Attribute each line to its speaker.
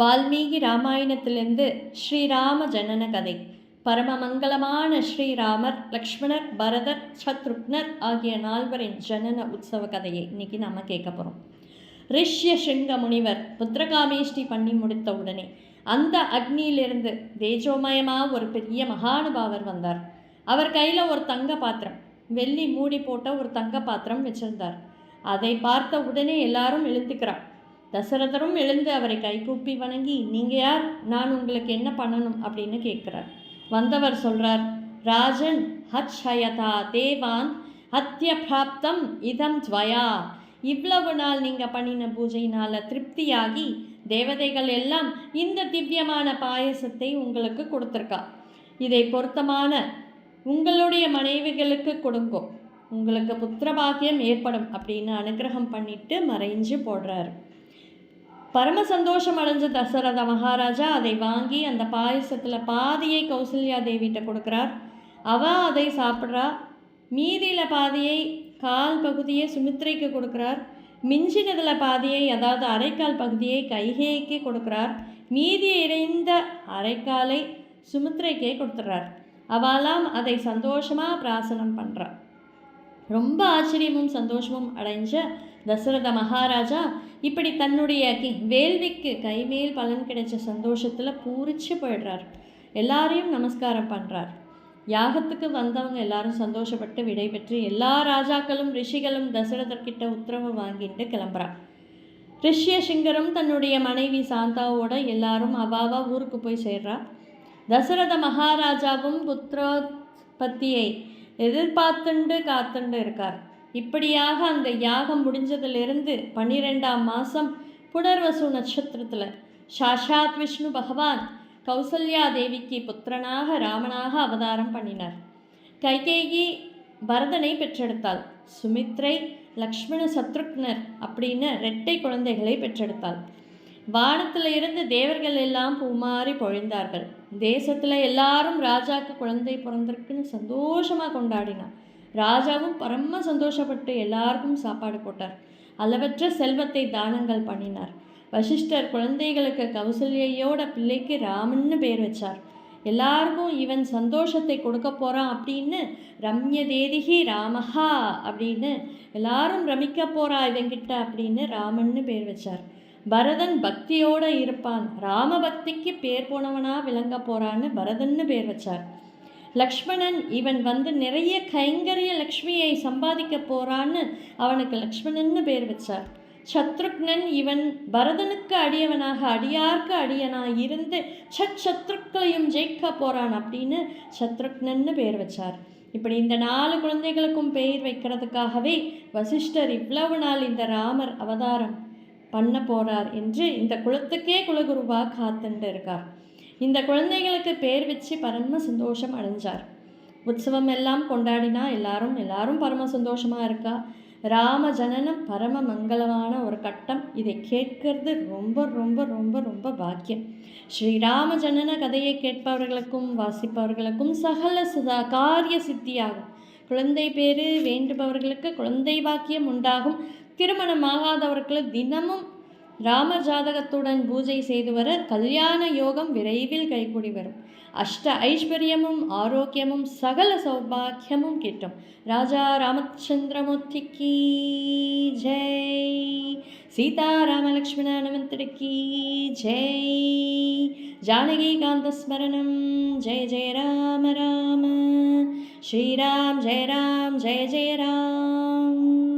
Speaker 1: வால்மீகி ராமாயணத்திலிருந்து ஸ்ரீராம ஜனன கதை. பரமமங்கலமான ஸ்ரீராமர் லக்ஷ்மணர் பரதர் சத்ருக்னர் ஆகிய நால்வரின் ஜனன உற்சவ கதையை இன்னைக்கு நாம் கேட்க போகிறோம் ரிஷ்ய சிங்க முனிவர் புத்திரகாமேஷ்டி பண்ணி முடித்த உடனே அந்த அக்னியிலிருந்து தேஜோமயமாக ஒரு பெரிய மகானுபாவர் வந்தார். அவர் கையில் ஒரு தங்க பாத்திரம் வெள்ளி மூடி போட்ட ஒரு தங்க பாத்திரம் வச்சிருந்தார். அதை பார்த்த உடனே எல்லாரும் எழுந்துக்கிறார். தசரதரும் எழுந்து அவரை கைகூப்பி வணங்கி நீங்கள் யார்? நான் உங்களுக்கு என்ன பண்ணணும்? அப்படின்னு கேட்குறார். வந்தவர் சொல்றார் ராஜன் ஹத் ஹயதா தேவான் ஹத்ய பிராப்தம் இதம் துவயா. இவ்வளவு நாள் நீங்கள் பண்ணின பூஜையினால் திருப்தியாகி தேவதைகள் எல்லாம் இந்த திவ்யமான பாயசத்தை உங்களுக்கு கொடுத்துருக்கா. இதை பொருத்தமான உங்களுடைய மனைவிகளுக்கு கொடுங்கோ. உங்களுக்கு புத்திரபாக்கியம் ஏற்படும் அப்படின்னு அனுகிரகம் பண்ணிட்டு மறைஞ்சு போடுறாரு. பரம சந்தோஷம் அடைஞ்ச தசரத மகாராஜா அதை வாங்கி அந்த பாயசத்தில் பாதியை கௌசல்யா தேவிகிட்ட கொடுக்குறார். அவ அதை சாப்பிட்றா. மீதியில் பாதியை கால் பகுதியை சுமித்ரைக்கு கொடுக்குறார். மிஞ்சினதில் பாதியை அதாவது அரைக்கால் பகுதியை கைகேய்க்கு கொடுக்குறார். மீதி இறைந்த அரைக்காலை சுமித்ரைக்கே கொடுத்துட்றார். அவளாம் அதை சந்தோஷமாக பிராசனம் பண்ணுறார் ரொம்ப ஆச்சரியமும் சந்தோஷமும் அடைஞ்ச தசரத மகாராஜா இப்படி தன்னுடைய கி வேள்விக்கு கைமேல் பலன் கிடைச்ச சந்தோஷத்தில் பூரிச்சு போயிடுறார். எல்லாரையும் நமஸ்காரம் பண்ணுறார் யாகத்துக்கு வந்தவங்க எல்லாரும் சந்தோஷப்பட்டு விடைபெற்று எல்லா ராஜாக்களும் ரிஷிகளும் தசரதர்கிட்ட உத்தரவு வாங்கிட்டு கிளம்புறா ரிஷ்ய சிங்கரும் தன்னுடைய மனைவி சாந்தாவோட எல்லாரும் அவாவா ஊருக்கு போய் சேர்றா தசரத மகாராஜாவும் புத்திரோத்பத்தியை எதிர்பார்த்துண்டு காத்துண்டு இருக்கார். இப்படியாக அந்த யாகம் முடிஞ்சதிலிருந்து பன்னிரெண்டாம் மாதம் புனர்வசு நட்சத்திரத்தில் சாஷாத் விஷ்ணு பகவான் கௌசல்யா தேவிக்கு புத்திரனாக ராமனாக அவதாரம் பண்ணினார். கைகேயி பரதனை பெற்றெடுத்தாள். சுமித்ரை லக்ஷ்மண சத்ருக்னர் அப்படின்னு ரெட்டை குழந்தைகளை பெற்றெடுத்தாள். வானத்தில் இருந்து தேவர்கள் எல்லாம் பூமாறி பொழிந்தார்கள். தேசத்தில் எல்லாரும் ராஜாக்கு குழந்தை பிறந்திருக்குன்னு சந்தோஷமாக கொண்டாடினான். ராஜாவும் பரம சந்தோஷப்பட்டு எல்லாருக்கும் சாப்பாடு போட்டார். அளவற்ற செல்வத்தை தானங்கள் பண்ணினார். வசிஷ்டர் குழந்தைகளுக்கு கௌசல்யோட பிள்ளைக்கு ராமன்னு பேர் வச்சார். எல்லாருக்கும் இவன் சந்தோஷத்தை கொடுக்க போகிறான் அப்படின்னு ரம்ய தேதிகி ராமஹா அப்படின்னு எல்லாரும் ரமிக்க போகிறா இவங்கிட்ட அப்படின்னு ராமன்னு பேர் வச்சார். பரதன் பக்தியோடு இருப்பான். ராம பக்திக்கு பேர் போனவனா விளங்க போறான்னு பரதன்னு பேர் வச்சார். லக்ஷ்மணன் இவன் வந்து நிறைய கைங்கரிய லக்ஷ்மியை சம்பாதிக்க போறான்னு அவனுக்கு லக்ஷ்மணன்னு பேர் வச்சார். சத்ருக்னன் இவன் பரதனுக்கு அடியவனாக அடியார்க்கு அடியனாக இருந்து சத் சத்ருக்களையும் ஜெயிக்க போகிறான் அப்படின்னு சத்ருக்னன்னு பேர் வச்சார். இப்படி இந்த நாலு குழந்தைகளுக்கும் பெயர் வைக்கிறதுக்காகவே வசிஷ்டர் இவ்வளவு நாள் இந்த ராமர் அவதாரம் பண்ண போகிறார் என்று இந்த குலத்துக்கே குலகுருவா காத்துட்டு இருக்கார். இந்த குழந்தைகளுக்கு பேர் வச்சு பரம சந்தோஷம் அடைஞ்சார். உற்சவம் எல்லாம் கொண்டாடினா எல்லாரும் எல்லாரும் பரம சந்தோஷமாக இருக்கா? ராம ஜனனம் பரம மங்களமான ஒரு கட்டம். இதை கேட்கறது ரொம்ப ரொம்ப ரொம்ப ரொம்ப பாக்கியம். ஸ்ரீராம ஜனன கதையை கேட்பவர்களுக்கும் வாசிப்பவர்களுக்கும் சகல சுதா காரிய சித்தியாகும். குழந்தை பேரு வேண்டுபவர்களுக்கு குழந்தை பாக்கியம் உண்டாகும். திருமணமாகாதவர்களுக்கு தினமும் ராம ஜாதகத்துடன் பூஜை செய்து வர கல்யாண யோகம் விரைவில் கைகூடி வரும். அஷ்ட ஐஸ்வர்யமும் ஆரோக்கியமும் சகல சௌபாக்கியமும் கிட்டும். ராஜா ராமச்சந்திரமூர்த்திக்கு ஜெய். சீதாராமலக்ஷ்மண கீ ஜெய். ஜானகீகாந்த ஸ்மரணம். ஜெய ஜெய ராம ராம. ஸ்ரீராம் ஜெய ராம் ஜெய ஜெய ராம்.